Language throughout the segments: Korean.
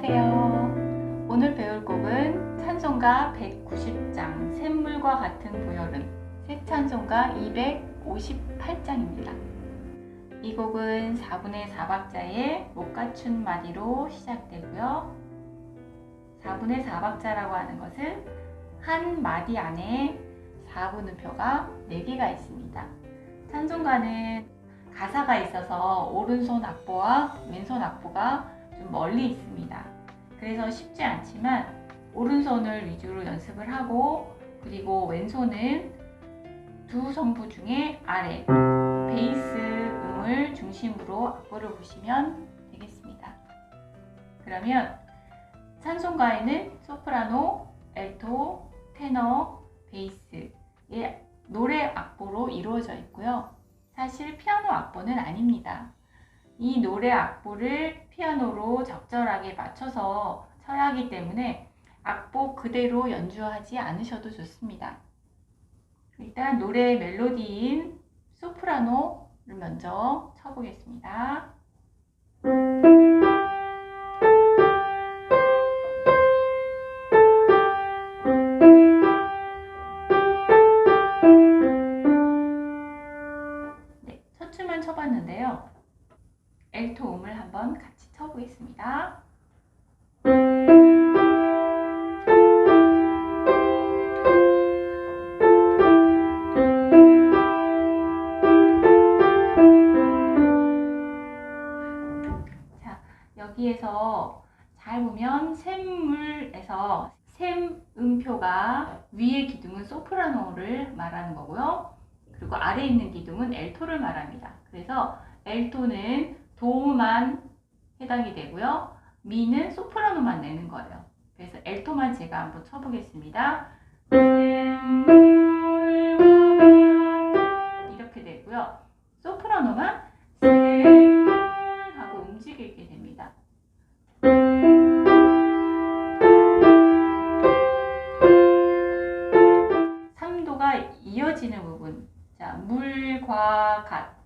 안녕하세요. 오늘 배울 곡은 찬송가 190장 샘물과 같은 보혈은 새 찬송가 258장입니다. 이 곡은 4분의 4박자의 못 갖춘 마디로 시작되고요. 4분의 4박자라고 하는 것은 한 마디 안에 4분음표가 4개가 있습니다. 찬송가는 가사가 있어서 오른손 악보와 왼손 악보가 좀 멀리 있습니다. 그래서 쉽지 않지만 오른손을 위주로 연습을 하고 그리고 왼손은 두 성부 중에 아래 베이스 음을 중심으로 악보를 보시면 되겠습니다. 그러면 찬송가에는 소프라노, 엘토, 테너, 베이스의 노래 악보로 이루어져 있고요. 사실 피아노 악보는 아닙니다. 이 노래 악보를 피아노로 적절하게 맞춰서 쳐야 하기 때문에 악보 그대로 연주하지 않으셔도 좋습니다. 일단 노래 멜로디인 소프라노를 먼저 쳐보겠습니다. 여기에서 잘 보면 샘물에서 샘 음표가 위의 기둥은 소프라노를 말하는 거고요. 그리고 아래에 있는 기둥은 엘토를 말합니다. 그래서 엘토는 도만 해당이 되고요. 미는 소프라노만 내는 거예요. 그래서 엘토만 제가 한번 쳐보겠습니다. 이렇게 되고요. 소프라노만 물과 갓.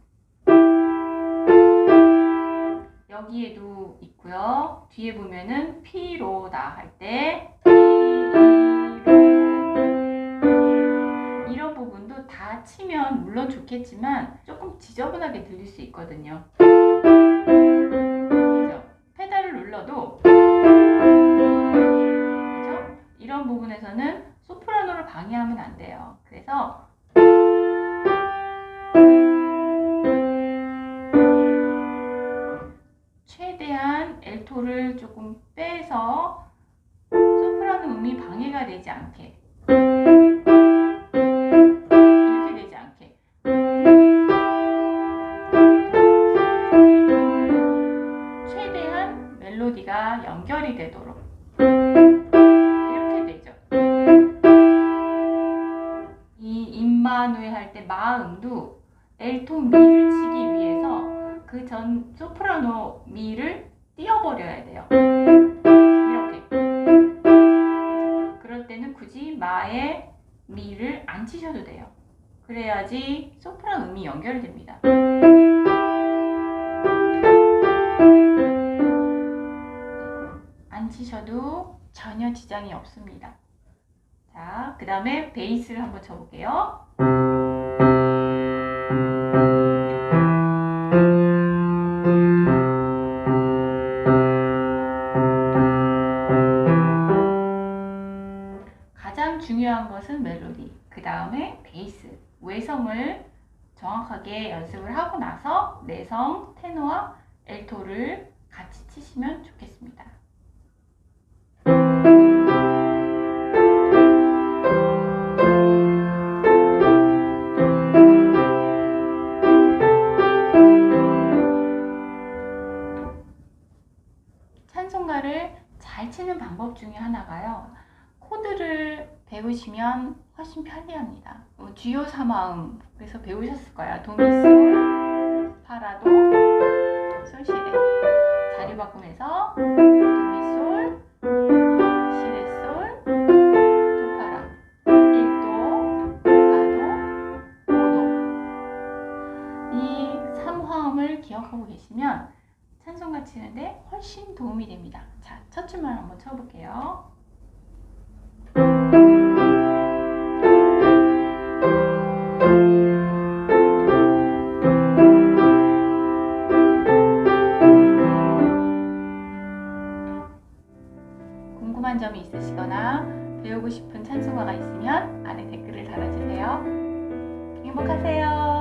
여기에도 있고요. 뒤에 보면은 피로다 할 때 이런 부분도 다 치면 물론 좋겠지만 조금 지저분하게 들릴 수 있거든요. 그죠? 페달을 눌러도 그죠? 이런 부분에서는 소프라노를 방해하면 안 돼요. 그래서 이렇게 되지 않게 최대한 멜로디가 연결이 되도록 이렇게 되죠. 이 임마누에 할때 마음도 엘토 미를 치기 위해서 그 전 소프라노 미를 띄어버려야 돼요. 굳이 마의 미를 안 치셔도 돼요. 그래야지 소프라노 음이 연결됩니다. 안 치셔도 전혀 지장이 없습니다. 자, 그 다음에 베이스를 한번 쳐볼게요. 다음에 베이스, 외성을 정확하게 연습을 하고 나서 내성, 테너와 엘토를 같이 치시면 좋겠습니다. 찬송가를 잘 치는 방법 중에 하나가요. 코드를 배우시면 훨씬 편리합니다. 어, 주요 사마음 그래서 배우셨을 거야. 도미솔, 파라도, 솔시레 자리 바꾸면서 도미솔, 시레솔, 도파라, 1도, 4도, 5도 이 3화음을 기억하고 계시면 찬송가 치는데 훨씬 도움이 됩니다. 자, 첫 줄만 한번 쳐볼게요. 배우고 싶은 찬송가가 있으면 아래 댓글을 달아주세요. 행복하세요.